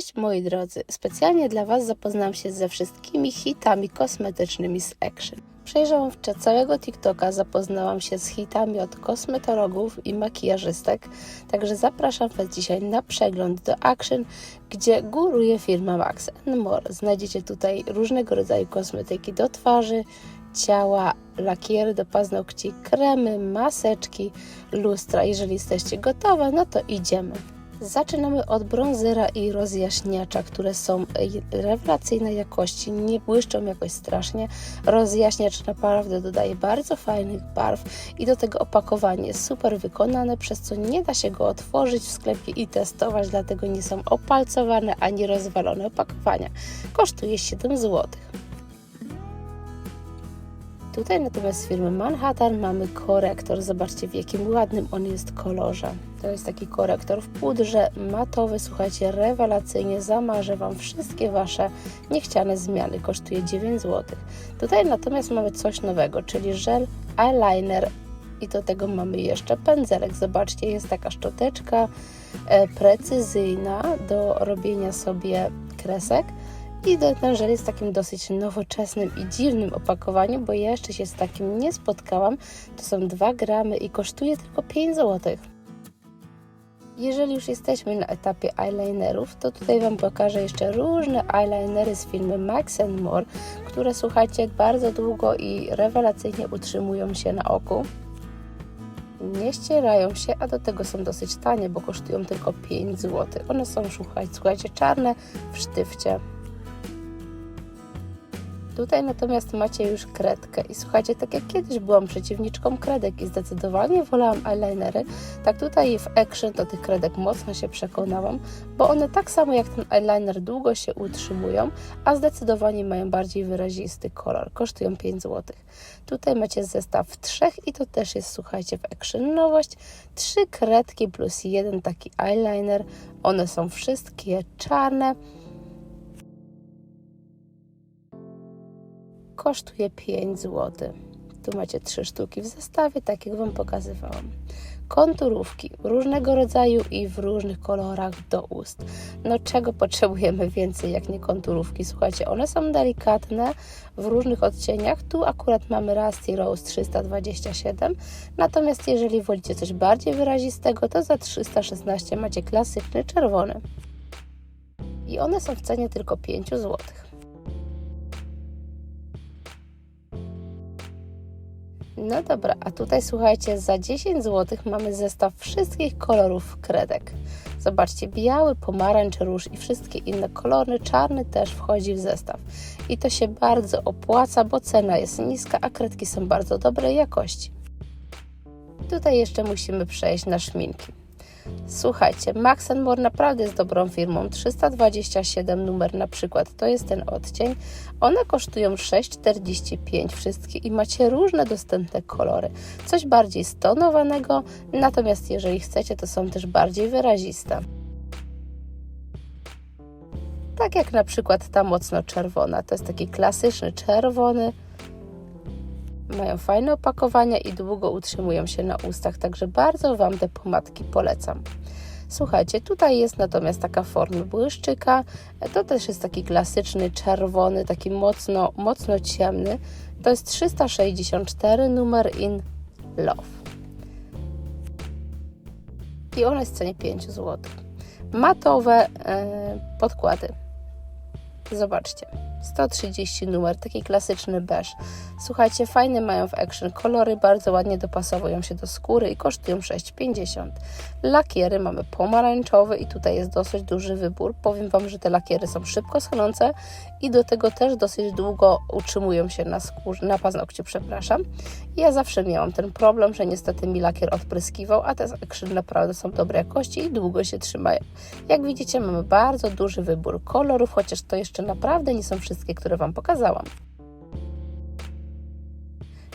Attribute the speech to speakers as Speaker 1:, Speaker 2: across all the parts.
Speaker 1: Cześć moi drodzy, specjalnie dla Was zapoznam się ze wszystkimi hitami kosmetycznymi z Action. Przejrzałam całego TikToka, zapoznałam się z hitami od kosmetologów i makijażystek, także zapraszam Was dzisiaj na przegląd do Action, gdzie góruje firma Max More. Znajdziecie tutaj różnego rodzaju kosmetyki do twarzy, ciała, lakiery do paznokci, kremy, maseczki, lustra. Jeżeli jesteście gotowe, no to idziemy. Zaczynamy od bronzera i rozjaśniacza, które są rewelacyjnej jakości, nie błyszczą jakoś strasznie. Rozjaśniacz naprawdę dodaje bardzo fajnych barw i do tego opakowanie jest super wykonane, przez co nie da się go otworzyć w sklepie i testować, dlatego nie są opalcowane ani rozwalone opakowania. Kosztuje 7 zł. Tutaj natomiast z firmy Manhattan mamy korektor. Zobaczcie w jakim ładnym on jest kolorze. To jest taki korektor w pudrze matowy. Słuchajcie, rewelacyjnie zamarzę Wam wszystkie Wasze niechciane zmiany. Kosztuje 9 zł. Tutaj natomiast mamy coś nowego, czyli żel eyeliner i do tego mamy jeszcze pędzelek. Zobaczcie, jest taka szczoteczka e, precyzyjna do robienia sobie kresek i ten żel jest takim dosyć nowoczesnym i dziwnym opakowaniu, bo jeszcze się z takim nie spotkałam. To są 2 gramy i kosztuje tylko 5 zł. Jeżeli już jesteśmy na etapie eyelinerów, to tutaj Wam pokażę jeszcze różne eyelinery z firmy Max More, które słuchajcie bardzo długo i rewelacyjnie utrzymują się na oku. Nie ścierają się, a do tego są dosyć tanie, bo kosztują tylko 5 zł. One są, słuchajcie, czarne w sztywcie. Tutaj natomiast macie już kredkę i słuchajcie, tak jak kiedyś byłam przeciwniczką kredek i zdecydowanie wolałam eyelinery, tak tutaj w Action do tych kredek mocno się przekonałam, bo one tak samo jak ten eyeliner długo się utrzymują, a zdecydowanie mają bardziej wyrazisty kolor. Kosztują 5 zł. Tutaj macie zestaw trzech i to też jest, słuchajcie, w Action nowość. Trzy kredki plus jeden taki eyeliner. One są wszystkie czarne. Kosztuje 5 zł. Tu macie trzy sztuki w zestawie, tak jak Wam pokazywałam. Konturówki różnego rodzaju i w różnych kolorach do ust. No czego potrzebujemy więcej jak nie konturówki? Słuchajcie, one są delikatne w różnych odcieniach. Tu akurat mamy Rusty Rose 327. Natomiast jeżeli wolicie coś bardziej wyrazistego, to za 316 macie klasyczny czerwony. I one są w cenie tylko 5 złotych. No dobra, a tutaj słuchajcie, za 10 zł mamy zestaw wszystkich kolorów kredek. Zobaczcie, biały, pomarańcz, róż i wszystkie inne kolory, czarny też wchodzi w zestaw. I to się bardzo opłaca, bo cena jest niska, a kredki są bardzo dobrej jakości. Tutaj jeszcze musimy przejść na szminki. Słuchajcie, Max More naprawdę jest dobrą firmą. 327 numer na przykład, to jest ten odcień. One kosztują 6,45 wszystkie i macie różne dostępne kolory. Coś bardziej stonowanego, natomiast jeżeli chcecie, to są też bardziej wyraziste. Tak jak na przykład ta mocno czerwona. To jest taki klasyczny czerwony, mają fajne opakowania i długo utrzymują się na ustach, także bardzo Wam te pomadki polecam. Słuchajcie, tutaj jest natomiast taka forma błyszczyka. To też jest taki klasyczny czerwony, taki mocno, mocno ciemny. To jest 364 numer in Love. I ona jest w cenie 5 zł. Matowe yy, podkłady. Zobaczcie. 130 numer, taki klasyczny beż. Słuchajcie, fajne mają w Action kolory, bardzo ładnie dopasowują się do skóry i kosztują 6,50. Lakiery mamy pomarańczowe i tutaj jest dosyć duży wybór. Powiem Wam, że te lakiery są szybko schnące i do tego też dosyć długo utrzymują się na skórze, na paznokciu, przepraszam. Ja zawsze miałam ten problem, że niestety mi lakier odpryskiwał, a te z Action naprawdę są dobrej jakości i długo się trzymają. Jak widzicie, mamy bardzo duży wybór kolorów, chociaż to jeszcze naprawdę nie są wszystkie, które Wam pokazałam.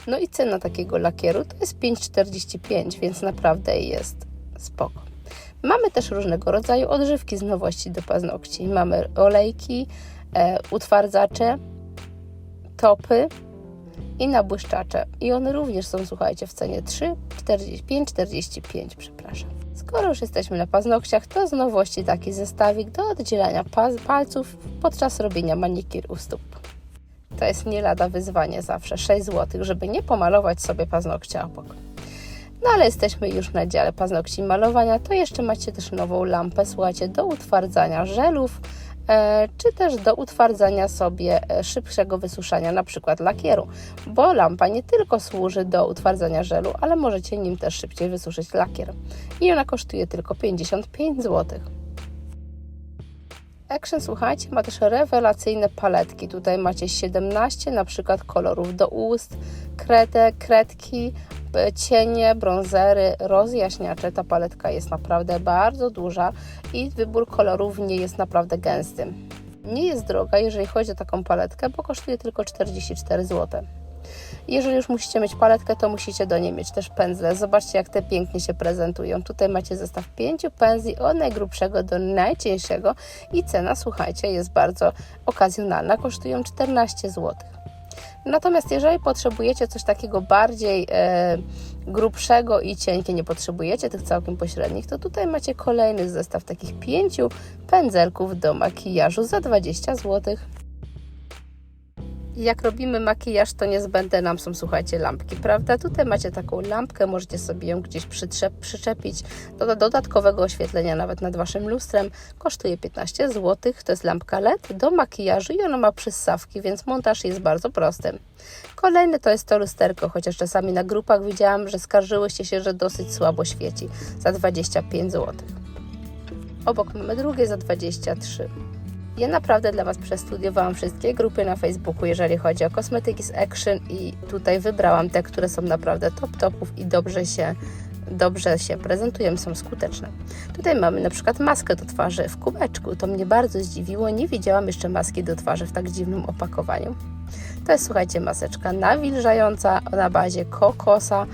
Speaker 1: No i cena takiego lakieru to jest 5,45, więc naprawdę jest spoko. Mamy też różnego rodzaju odżywki z nowości do paznokci. Mamy olejki, e, utwardzacze, topy i nabłyszczacze. I one również są, słuchajcie, w cenie 3,45, 45, przepraszam. Skoro już jesteśmy na paznokciach, to z nowości taki zestawik do oddzielania palców podczas robienia manikiru u stóp. To jest nie lada wyzwanie zawsze, 6 zł, żeby nie pomalować sobie paznokcia obok. No ale jesteśmy już na dziale paznokci malowania, to jeszcze macie też nową lampę, słuchajcie, do utwardzania żelów, czy też do utwardzania sobie e, szybszego wysuszania na przykład lakieru, bo lampa nie tylko służy do utwardzania żelu, ale możecie nim też szybciej wysuszyć lakier. I ona kosztuje tylko 55 zł. Action, słuchajcie, ma też rewelacyjne paletki. Tutaj macie 17 na przykład kolorów do ust, kredek, kredki, cienie, brązery, rozjaśniacze. Ta paletka jest naprawdę bardzo duża i wybór kolorów nie jest naprawdę gęsty. Nie jest droga, jeżeli chodzi o taką paletkę, bo kosztuje tylko 44 zł. Jeżeli już musicie mieć paletkę, to musicie do niej mieć też pędzle. Zobaczcie, jak te pięknie się prezentują. Tutaj macie zestaw pięciu pędzli od najgrubszego do najcieńszego i cena, słuchajcie, jest bardzo okazjonalna. Kosztują 14 zł. Natomiast jeżeli potrzebujecie coś takiego bardziej e, grubszego i cienkie, nie potrzebujecie tych całkiem pośrednich, to tutaj macie kolejny zestaw takich pięciu pędzelków do makijażu za 20 zł. Jak robimy makijaż, to niezbędne nam są, słuchajcie, lampki, prawda? Tutaj macie taką lampkę, możecie sobie ją gdzieś przyczepić do dodatkowego oświetlenia nawet nad Waszym lustrem. Kosztuje 15 zł, to jest lampka LED do makijażu i ona ma przyssawki, więc montaż jest bardzo prosty. Kolejny to jest to lusterko, chociaż czasami na grupach widziałam, że skarżyłyście się, że dosyć słabo świeci, za 25 zł. Obok mamy drugie za 23 ja naprawdę dla Was przestudiowałam wszystkie grupy na Facebooku, jeżeli chodzi o kosmetyki z Action i tutaj wybrałam te, które są naprawdę top topów i dobrze się, dobrze się prezentują, są skuteczne. Tutaj mamy na przykład maskę do twarzy w kubeczku. To mnie bardzo zdziwiło. Nie widziałam jeszcze maski do twarzy w tak dziwnym opakowaniu. To jest, słuchajcie, maseczka nawilżająca na bazie kokosa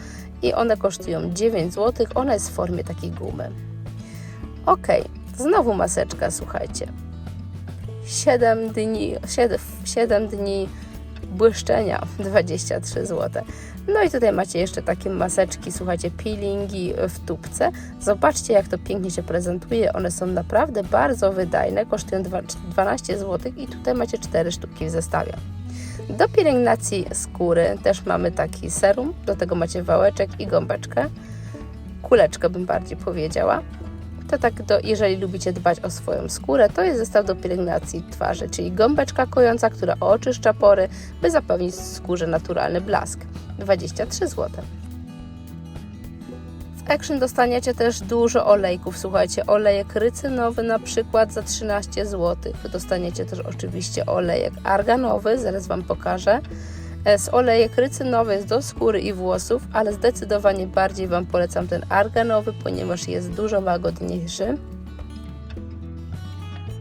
Speaker 1: i one kosztują 9 zł. Ona jest w formie takiej gumy. Ok, znowu maseczka, słuchajcie. 7 dni, 7, 7 dni błyszczenia 23 zł. No i tutaj macie jeszcze takie maseczki, słuchajcie, peelingi w tubce. Zobaczcie, jak to pięknie się prezentuje. One są naprawdę bardzo wydajne, kosztują 12 zł i tutaj macie 4 sztuki w zestawie. Do pielęgnacji skóry też mamy taki serum, do tego macie wałeczek i gąbeczkę. Kuleczkę bym bardziej powiedziała to tak, do, jeżeli lubicie dbać o swoją skórę, to jest zestaw do pielęgnacji twarzy, czyli gąbeczka kojąca, która oczyszcza pory, by zapewnić skórze naturalny blask. 23 zł. Action dostaniecie też dużo olejków. Słuchajcie, olejek rycynowy na przykład za 13 zł. Dostaniecie też oczywiście olejek arganowy, zaraz Wam pokażę z olejek rycynowy jest do skóry i włosów, ale zdecydowanie bardziej Wam polecam ten arganowy, ponieważ jest dużo łagodniejszy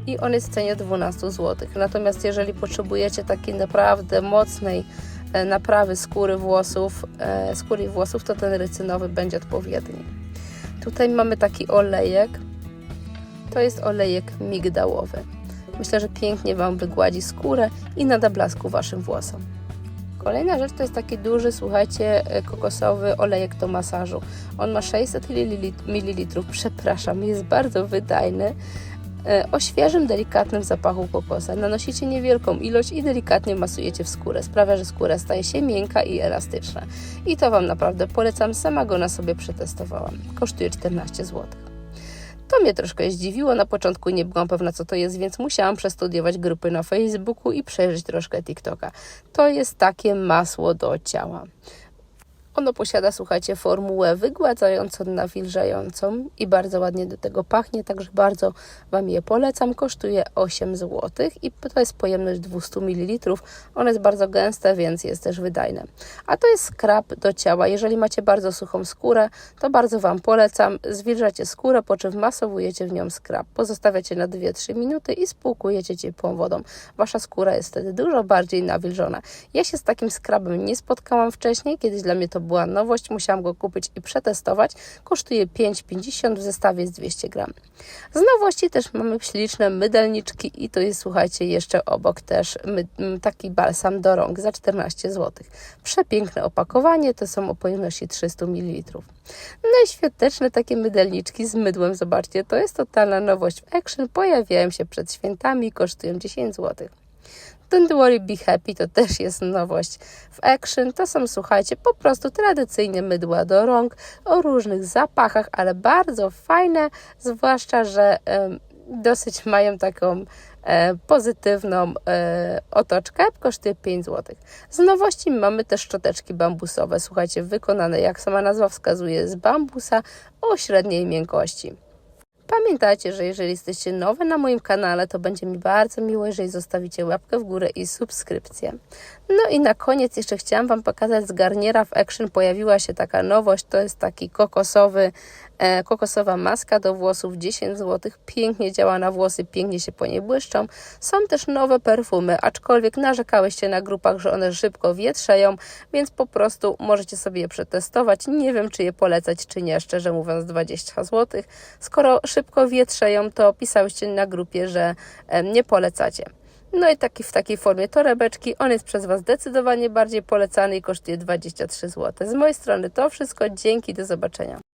Speaker 1: i on jest w cenie 12 zł. Natomiast jeżeli potrzebujecie takiej naprawdę mocnej e, naprawy skóry włosów, e, skóry włosów, to ten rycynowy będzie odpowiedni. Tutaj mamy taki olejek. To jest olejek migdałowy. Myślę, że pięknie Wam wygładzi skórę i nada blasku Waszym włosom. Kolejna rzecz to jest taki duży, słuchajcie, e, kokosowy olejek do masażu. On ma 600 ml, przepraszam, jest bardzo wydajny. E, o świeżym, delikatnym zapachu kokosa. Nanosicie niewielką ilość i delikatnie masujecie w skórę. Sprawia, że skóra staje się miękka i elastyczna. I to Wam naprawdę polecam. Sama go na sobie przetestowałam. Kosztuje 14 zł. To mnie troszkę zdziwiło. Na początku nie byłam pewna, co to jest, więc musiałam przestudiować grupy na Facebooku i przejrzeć troszkę TikToka. To jest takie masło do ciała. Ono posiada, słuchajcie, formułę wygładzającą, nawilżającą i bardzo ładnie do tego pachnie, także bardzo Wam je polecam. Kosztuje 8 zł i to jest pojemność 200 ml. Ono jest bardzo gęste, więc jest też wydajne. A to jest skrab do ciała. Jeżeli macie bardzo suchą skórę, to bardzo Wam polecam. Zwilżacie skórę, po czym masowujecie w nią skrab. Pozostawiacie na 2-3 minuty i spłukujecie ciepłą wodą. Wasza skóra jest wtedy dużo bardziej nawilżona. Ja się z takim skrabem nie spotkałam wcześniej, kiedyś dla mnie to to była nowość, musiałam go kupić i przetestować. Kosztuje 5,50 w zestawie z 200 gram. Z nowości też mamy śliczne mydelniczki i to jest, słuchajcie, jeszcze obok też taki balsam do rąk za 14 zł. Przepiękne opakowanie, to są o pojemności 300 ml. No i świąteczne takie mydelniczki z mydłem, zobaczcie, to jest totalna nowość w Action, pojawiają się przed świętami kosztują 10 zł. Don't worry, be happy to też jest nowość w Action. To są, słuchajcie, po prostu tradycyjne mydła do rąk o różnych zapachach, ale bardzo fajne, zwłaszcza, że em, dosyć mają taką e, pozytywną e, otoczkę, kosztuje 5 zł. Z nowości mamy też szczoteczki bambusowe, słuchajcie, wykonane, jak sama nazwa wskazuje, z bambusa o średniej miękkości. Pamiętajcie, że jeżeli jesteście nowe na moim kanale, to będzie mi bardzo miło, jeżeli zostawicie łapkę w górę i subskrypcję. No i na koniec jeszcze chciałam Wam pokazać z garniera w Action pojawiła się taka nowość, to jest taki kokosowy, kokosowa maska do włosów 10 zł, pięknie działa na włosy, pięknie się po niej błyszczą. Są też nowe perfumy, aczkolwiek narzekałyście na grupach, że one szybko wietrzeją, więc po prostu możecie sobie je przetestować. Nie wiem, czy je polecać, czy nie, szczerze mówiąc 20 zł. Skoro szybko wietrzeją, to pisałyście na grupie, że em, nie polecacie. No i taki, w takiej formie torebeczki. On jest przez Was zdecydowanie bardziej polecany i kosztuje 23 zł. Z mojej strony to wszystko. Dzięki, do zobaczenia.